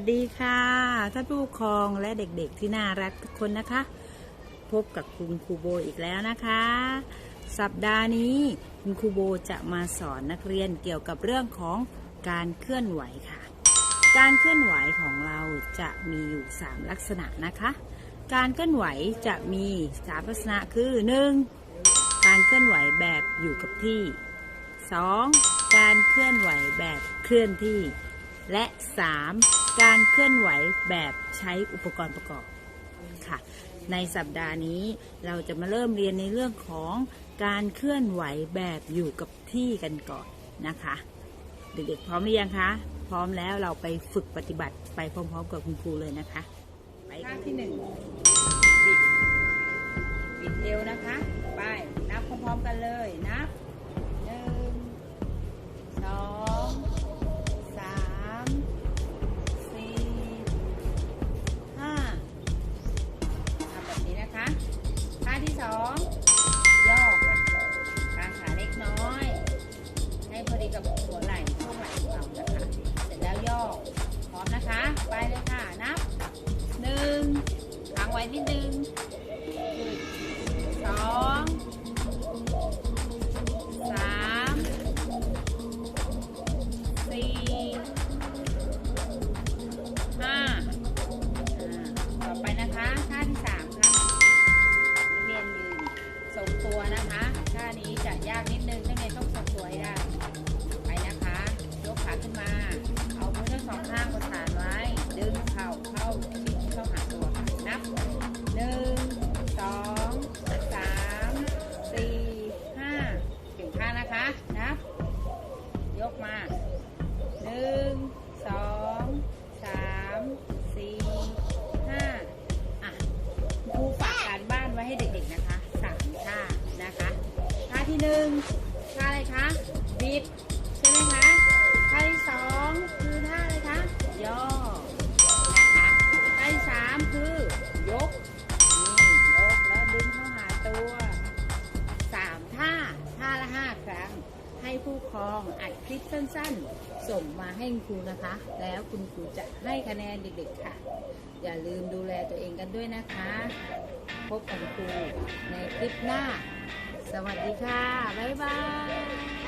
สวัสดีค่ะ ท่านผู้ปกครองและเด็กๆที่น่ารักทุกคนนะคะ พบกับคุณครูโบอีกแล้วนะคะ สัปดาห์นี้คุณครูโบจะมาสอนนักเรียนเกี่ยวกับเรื่องของการเคลื่อนไหวค่ะ การเคลื่อนไหวของเราจะมีอยู่ 3 ลักษณะนะคะ การเคลื่อนไหวจะมี3ลักษณะคือ 1. การเคลื่อนไหวแบบอยู่กับที่ 2. การเคลื่อนไหวแบบเคลื่อนที่ และ 3. การเคลื่อนไหวแบบใช้อุปกรณ์ประกอบค่ะ ในสัปดาห์นี้เราจะมาเริ่มเรียนในเรื่องของการเคลื่อนไหวแบบอยู่กับที่กันก่อนนะคะ เด็กๆพร้อมหรือยังคะ พร้อมแล้วเราไปฝึกปฏิบัติไปพร้อมๆกับคุณครูเลยนะคะ ไปท่าที่หนึ่ง ค้างไท่าที่หนึ่งท่าอะไรคะบิดใช่ไหมคะท่าที่สองคือท่าอะไรคะย่อนะคะท่าที่สามคือยกนี่ยกแล้วดึงเข้าหาตัวสามท่าท่าละห้าครั้ง ให้ผู้ครองอัดคลิปสั้นๆ ส่งมาให้คุณครูนะคะ แล้วคุณครูจะให้คะแนนเด็กๆค่ะ อย่าลืมดูแลตัวเองกันด้วยนะคะ พบกับครูในคลิปหน้า สวัสดีค่ะ บ๊ายบาย